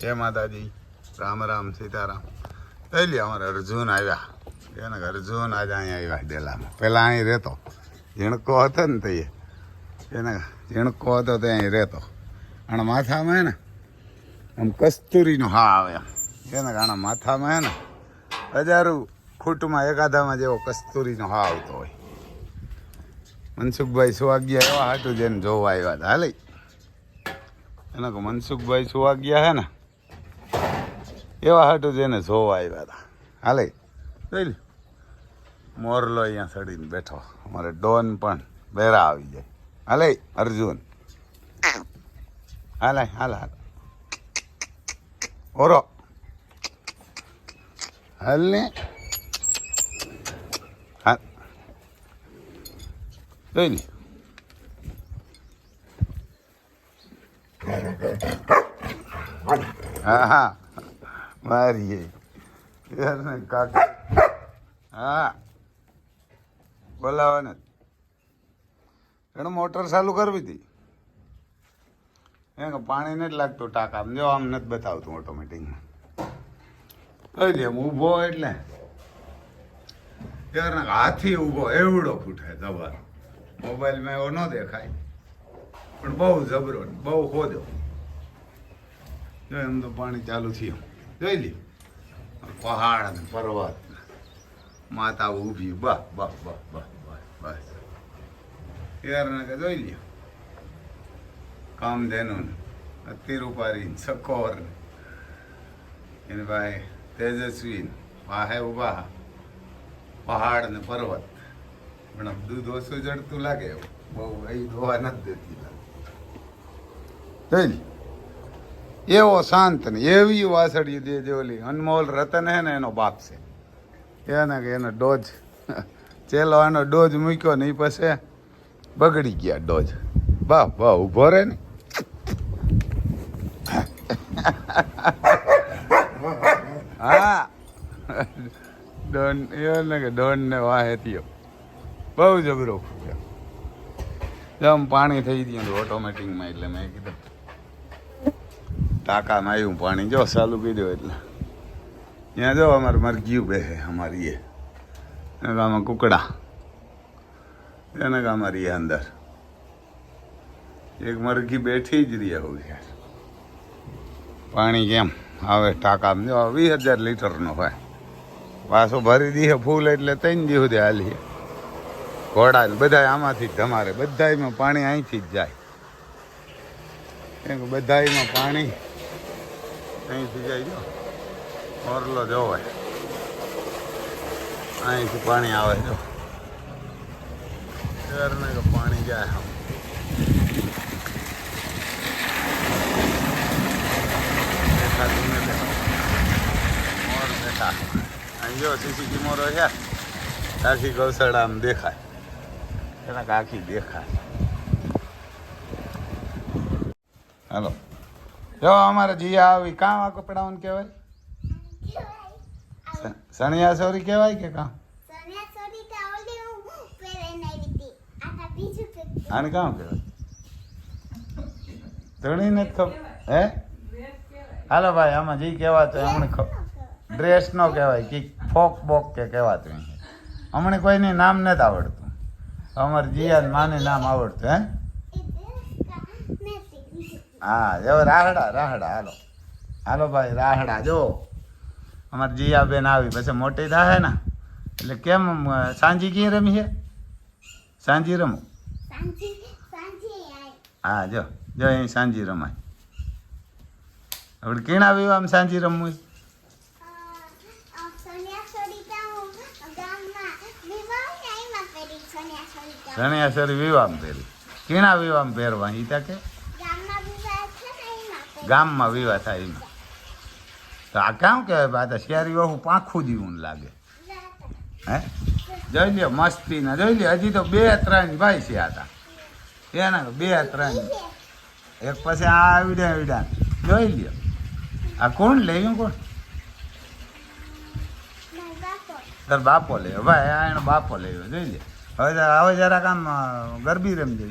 જય માતાજી. રામ રામ, સીતારામ. લઈ લે અમારે અર્જુન આવ્યા. એને અર્જુન આજે અહીંયા આવ્યા ડેલામાં. પહેલાં અહીં રહેતો. ઝીણકો હતો ને તે. એને ઝીણકો હતો તે અહીં રહેતો. અને માથામાં ને, આમ કસ્તુરીનો હા આવે એને આના માથામાં હે ને, હજારો ખૂટમાં એકાદામાં જેવો કસ્તુરીનો હા આવતો હોય. મનસુખભાઈ સુવાગ્યા એવા હાટું જેને જોવા આવ્યા હતા. હાલે. એને મનસુખભાઈ સુવાગ્યા હે ને એવા હાટું જેને જોવા આવ્યા હતા હાલે? જોઈ મોરલો અહીંયા સડીને બેઠો. અમારે ડોન પણ બેરા આવી જાય. હાલે, અર્જુન? હાલે, હાલ હાલ. ઓરો. હાલ ને. હાલ જોઈ હા હા. મારી યારને હા. બોલાવો ને. એને મોટર ચાલુ કરવી હતી. એ પાણી નથી લાગતું ટાંકામાં. જો આમ નથી બતાવતું ઓટોમેટિકમાં દે ઊભો એટલે. યાર હાથી ઊભો, એવડો ફૂટે જબર મોબાઈલમાં એવો ન દેખાય. પણ બહુ જબરો બહુ હોજો જો એમ તો પાણી ચાલુ થયું. જોઈ લ્યો. પહાડ પર્વત. માતા ઊભી. બહ બહ બહ બહ બા બસ. કે જોઈ લ્યો. કામધેનુ ને તિરુપારી સકોર એને ભાઈ તેજસ્વી વાહે ઊભા પહાડ ને પર્વત. પણ દૂધ ઓછું જડતું લાગે બહુ એ ધોવા નથી દેતી. જોઈ એવો શાંત ને એવી વાસળી દે જે ઓલી અનમોલ રતન હે ને એનો બાપ છે. એને કે એનો ડોઝ ચેલો એનો ડોઝ મૂક્યો ને એ પછી બગડી ગયા ડોઝ બા બા ઊભો રહે ને. હા. ડોન, એને કે ડોન ને વાહે થયો. બહુ જબરો જેમ પાણી થઈ ગયું ઓટોમેટિકમાં એટલે મેં કીધું ટાંકામાં આવ્યું પાણી જો ચાલુ કીધું એટલે. ત્યાં જો અમારે મરઘીયું બેસે અમારી એ. ગામમાં કુકડા. એને ગામ અમારી એ અંદર. એક મરઘી બેઠી જ રહી હોય યાર પાણી કેમ? આવે ટાંકામાં. જો વીસ હજાર લીટરનો હોય. પાછો ભરી દઈએ ફૂલ એટલે ત્રણ દિવસ હાલીએ. ઘોડા બધા આમાંથી જ ધમારે. બધાયમાં પાણી અહીંથી જ જાય. બધામાં પાણી અહીંથી જાય જો. ઓરલો જોવાય. અહીંથી પાણી આવે જો. ને કે પાણી જાય આમ. દેખાતું નથી બેઠા. અહીં જો સીસી મોરો છે. આખી ગૌશાળા આમ દેખાય. એના આખી દેખાય. હાલો. જો અમારે જીયા આવી. કાં આ કપડાઓને કહેવાય? સણિયા સોરી કહેવાય કે કાં? આને કામ કહેવાય? ધણી નથી ખબર. હે? હાલો ભાઈ આમાં જી કહેવાતું હમણે ડ્રેસ નો કહેવાય. કે ફોક બોક કે કહેવાતું હમણાં કોઈને નામ નથી આવડતું. અમારે જીયા માને નામ આવડતું હે? હા જો રાહડા રાહડા હાલો. હાલો ભાઈ રાહડા જો. અમારે જીયા બેન આવી પછી મોટી થાય ને. એટલે કેમ સાંજી ક્યાં રમી છે? સાંજી રમું. હા જો જો અહીં સાંજી રમાય. આપણે કેણ આવ્યું આમ સાંજી રમવું છે? શનિયાસરી વિવાહ પહેરી કીણા વિવામ પહેરવા? ઈ તા કે ગામમાં વિવાહ થાય એમાં. તો આ કામ કહેવાય બા શિયારી વહુ પાંખું દીવું લાગે. હે? જોઈ લ્યો, મસ્તી ના, જોઈ લ્યો, હજી તો બે ત્રણ ભાઈ છે હતા એના બે ત્રણ. એક પછી આ આવડ્યા આવડ્યા જોઈ લ્યો. આ કોણ લેવું કોણ? તાર બાપો લે. ભાઈ, આ એનો બાપો લેવો જોઈ લે હવે હવે જરાક આમ ગરબી રમજે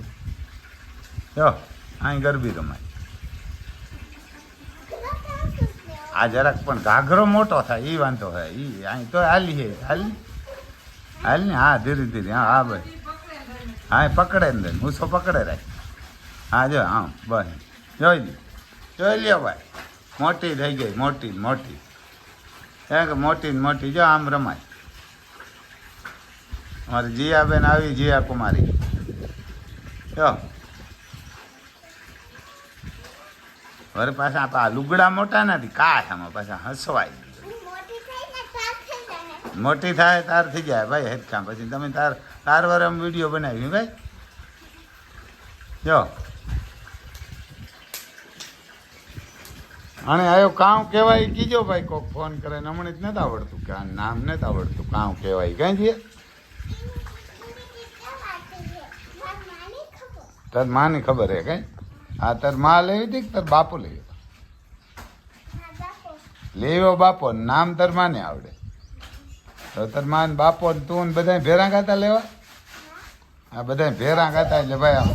જો અહીં ગરબી રમાય. આ જરાક પણ ઘાઘરો મોટો થાય એ વાંધો થાય એ અહીં તો હાલી હે, હાલી? હાલ ને? હા, ધીરે ધીરે, હા હા, બસ. હા, એ પકડે ને મૂસો પકડે રાખ. હા, જો, હા, બસ. જોઈ લે જોઈ લ્યો ભાઈ. મોટી થઈ ગઈ, મોટી મોટી. એ કે મોટી ને મોટી? જો, આમ રમાય. અમારી જીયાબેન આવી જીયા કુમારી જો. વરે પાછા આ લુગડા મોટા નથી કાશ આમાં પાછા હસવાય મોટી થાય તાર થઈ જાય. ભાઈ હેતકામ પછી તમે તાર તાર વાર આમ વીડિયો બનાવી ભાઈ. જો. અને આયો કામ કહેવાય? કીજો ભાઈ કોક ફોન કરે ને હમણાં જ નથી આવડતું કે આ નામ નથી આવડતું કામ કહેવાય? કઈ છે? તાર માની ખબર? હે કઈ? આ તારમાં લેવી હતી તાર બાપુ લેવી લેવો બાપો નામ તાર માને આવડે. તો તાર માન બાપો ને તું ને બધા ભેરા ગાતા લેવા? આ બધા ભેરા ગાતા એટલે ભાઈ આમ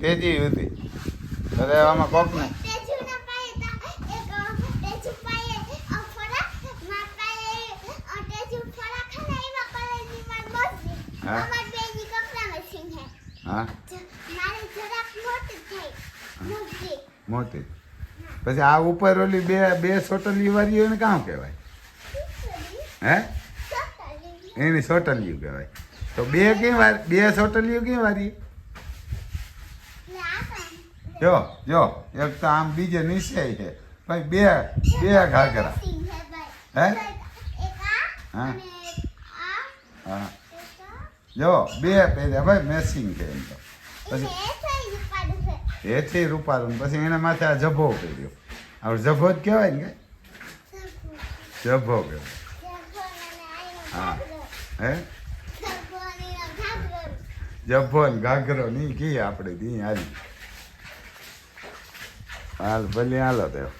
તેજી હતી. અરે આમાં કોક ને હા. મોટી. પછી આ ઉપર ઓલી બે બે સોટલી વાળી એને કામ કહેવાય? હે? એની સોટલીયું કહેવાય. તો બે કઈ વાર, બે સોટલીઓ કઈ વારી? જો જો, એક તો આમ બીજે નીચે છે. ભાઈ, બે બે ઘાઘરા. હે? હા. હા. જો, બે પહેર્યા. ભાઈ મેસિંગ છે એમ તો. પછી એથી રૂપારું ને પછી એના માથે આ જભો કર્યો હવે જભો જ કહેવાય ને કે જભો કહેવાય. હા. હે? જભો ને ઘાઘરો નહીં કી આપણે દી હાલી. હાલ, ભલે હાલો તો.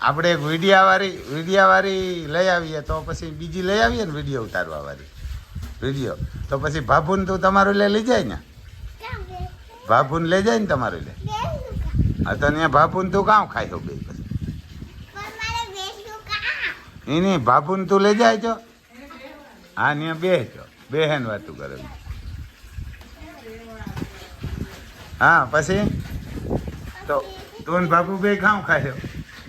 આપણે એક વિડિયાવાળી વિડિયાવાળી લઈ આવીએ તો પછી બીજી લઈ આવીએ ને વીડિયો ઉતારવા વાળી વીડિયો. તો પછી ભાભુને તું તમારું લઈ લઈ જાય ને? ભાભુને લઈ જાય ને તમારે લે. હા તો ત્યાં ભાભુને તું કાં ખાય બે પછી? એની ભાભુન તું લઈ જાય છો? હા ત્યાં બે છો. બે હેન વાતું કરે હા પછી? તો તું બાપુ બે ખાઉં ખાયો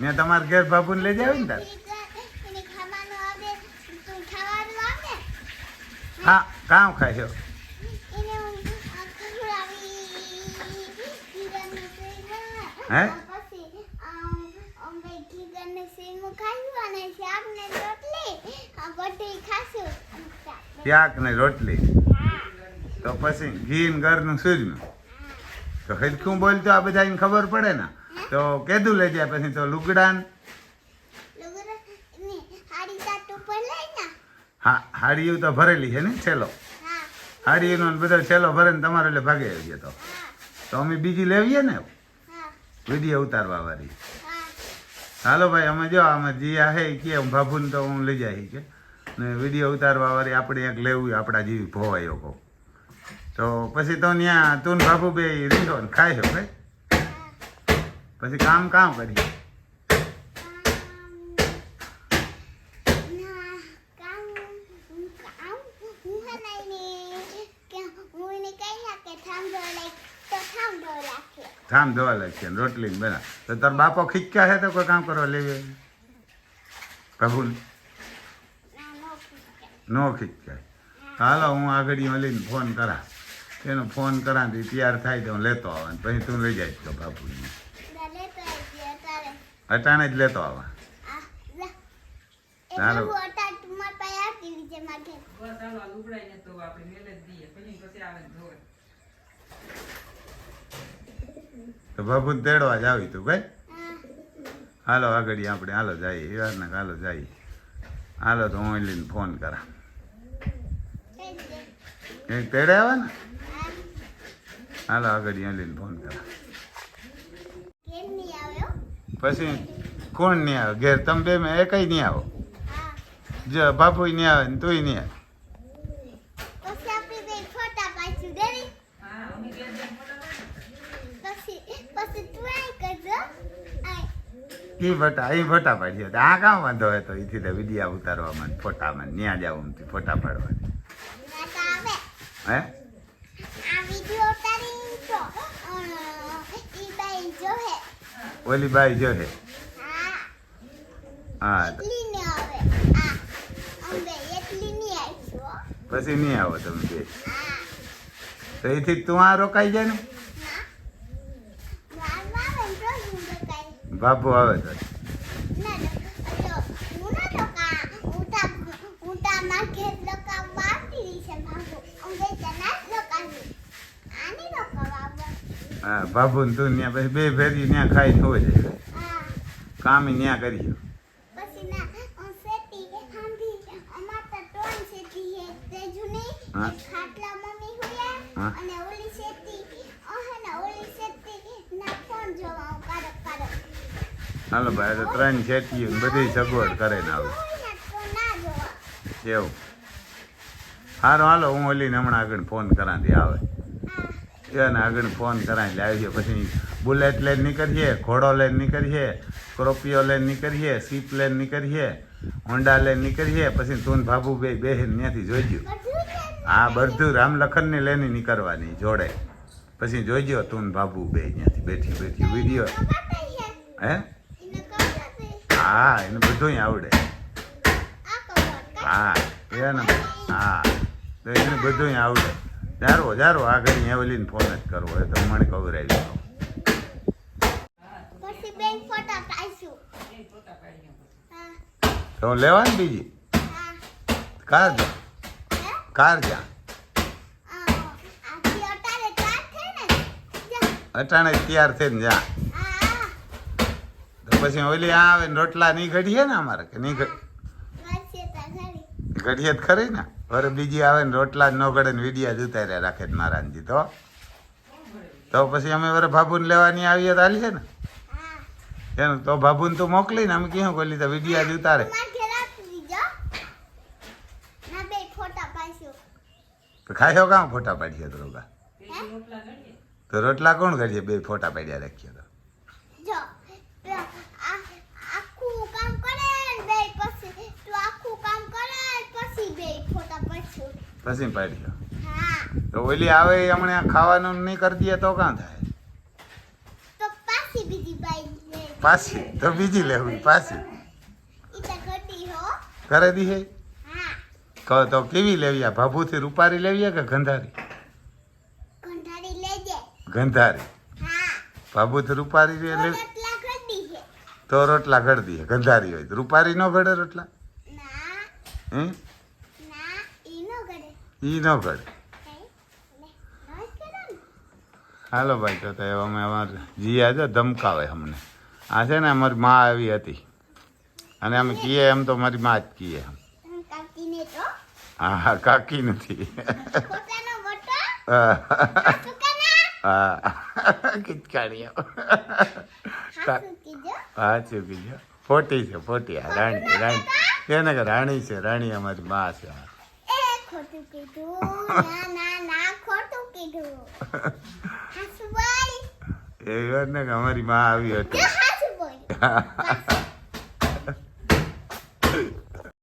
મેં તમારા ઘેર બાપુને લઈ જાય ને તાર? હા કામ ખાયો હે? શાક ને રોટલી. તો પછી ઘી ને ઘરનું સૂજનું તો હલકું બોલતો આ બધા ખબર પડે ને? તો કેદું લઈ જાય પછી તો લુગડાન? હા હાડીયું તો ભરેલી છે ને છેલ્લો? હાડીનો ને બધો છેલ્લો ભરે ને તમારો એટલે ભાગે આવી ગયો તો અમે બીજી લેવીએ ને? વીડિયો ઉતારવા વાળી. હાલો ભાઈ, અમે જો, અમે જીયા હે કે, ભાભુને તો હું લઈ જાય કે. ને વીડિયો ઉતારવા વાળી આપણે એક લેવું આપણા જેવી ભોવાયો કહો. તો પછી તો ત્યાં તું ભાભુ બે રીંગો ખાય છો, ભાઈ? પછી કામ કામ કરી થામ ધોવા લાગશે ને રોટલી ને બના તો તાર બાપો ખીચકા છે તો કોઈ કામ કરવા લેવી પ્રભુ નો ખીચકાય હાલો હું આગળ લઈને ફોન કરા. એનો ફોન કરા તો તૈયાર થાય તો હું લેતો આવા પછી તું લઈ જાય તો બાપુને અટાણે. જ લેતો આવે. ચાલો બસ હાલો આ લુગડાઈને તો બાપુને તેડવા જ આવી તું ભાઈ? હાલો આગળ આપણે હાલો જઈએ એવારના હાલો જઈએ હાલો તો હું લઈને ફોન કરા એક તેડે આવે ને? હાલો આગળ લઈને ફોન કરા પછી કોણ નહીં આવે? ઘેર તમે બે મેં એકઈ નહીં આવો. જો બાપુ નહીં આવે ને તુંય નહીં આવે પછી આપણે બે ફોટા પાછું દેવી હા અમે ઘેર જઈને ફોટા પાડીએ. પછી પછી તું આય કરજો આય કી ભટા એ ફોટા પાડી તો આ કામ વાંધો હોય તો એથી તો વિડીયા ઉતારવામાં ફોટામાં ને ત્યાં જવું ફોટા પાડવા હે? ઓલી બાઈ જો હે. હા. પછી નહીં આવો તમે તો એથી તું આ રોકાઈ જાય ના વાળ આવે ને તો જ હું બતાવી. બાપુ આવે તો ના ના અયો હું ના લોકા ઉતા ઉતા માં ખેત લોકા વાતી રહી છે ભાગો અંબે તના લોકાની આની આવે તો હા બાબુ ને તું ત્યાં પછી બે ફેરી ત્યાં ખાઈ થવો જાય. કામ ત્યાં કરી હે. હા. ખાટલા મમ્મી હુયા હા. અને ઓલી શેતી અહે ને ઓલી શેતી ના ફોન જોવા હું કારક કારક હાલો ભાઈ, તો ત્રણ છેટીઓ બધી સગવડ કરે ને આવું. એવું. સારું હાલો, હું ઓલીને હમણાં આગળ ફોન કરાતી આવે. એને આગળ ફોન કરાવી લાવીએ પછી બુલેટ લઈને નીકળીએ, ઘોડો લઈને નીકળીએ સ્કોર્પિયો લઈને નીકળીએ સીપ લઈને નીકળીએ, હોન્ડા લઈને નીકળીએ, પછી તું બાબુ બે બેહીને ત્યાંથી જોઈજો. હા, બધું રામલખનની લઈને નીકળવાની જોડે. પછી જોઈજો તું ભાભુ બે ત્યાંથી બેઠી બેઠી વીડિયો. હે? હા એને બધું આવડે. હા એને હા તો એને બધું આવડે. જારો જારો આ ઘડી એવલીને ફોન જ કરવો હોય તો મને કવરાવી દો. તો લેવા ને બીજી? કાર જા. કાર જા. અટાણે તૈયાર થઈને જા. પછી ઓલી આ આવે ને રોટલા નહીં ઘડીએ ને અમારે કે નહીં ઘડીએ જ ખરી ને? વરે બીજી આવે ને રોટલા જ ન ઘડે ને વિડિયા જ ઉતાર્યા રાખે જ તો? તો પછી અમે વરે ભાભુને લેવાની આવીએ તો હાલીએ ને? એનું તો ભાભુને તું મોકલી ને અમે ક્યાં બોલી તો વિડિયા જ ઉતારે. ખાયો કાં ફોટા પાડીએ તો રોગા. તો રોટલા કોણ કરીએ બે ફોટા પાડ્યા રાખીએ તો જો તો આ આખું કામ કરે ને બે પછી તું આખું કામ કરે ને પછી બે ફોટા પછી પાડ્યો હા તો ઓલી આવે એ હમણાં ખાવાનું નહીં કરી દઈએ તો કાં થાય? પાછી તો બીજી લેવી પાછી. ઘરે દી હો? કહો તો કેવી લેવી આ? ભાભુથી રૂપારી લેવીએ કે ગંધારી? ગંધારી ભાભુથી રૂપારી લેવી તો રોટલા ઘડ દઈએ ગંધારી હોય તો. રૂપારી નો ઘડે રોટલા? ના. હે? ના ઈ નો ઈ ન કરો. હાલો ભાઈ, તો તો અમે અમારે જીયા છે ધમકાવે અમને. આ છે ને અમારી માં આવી હતી. અને અમે કીએ એમ તો મારી માં જ કીએ હા હા, કાકી નથી. હા. ચૂકી ફોટી છે, ફોટી. રાણી રાણી. એને કે રાણી છે, રાણી અમારી માં છે. એ કીધું ના ના ના ખોટું કીધું હાસુ બોલ એ વાત ને કે અમારી માં આવી હતી.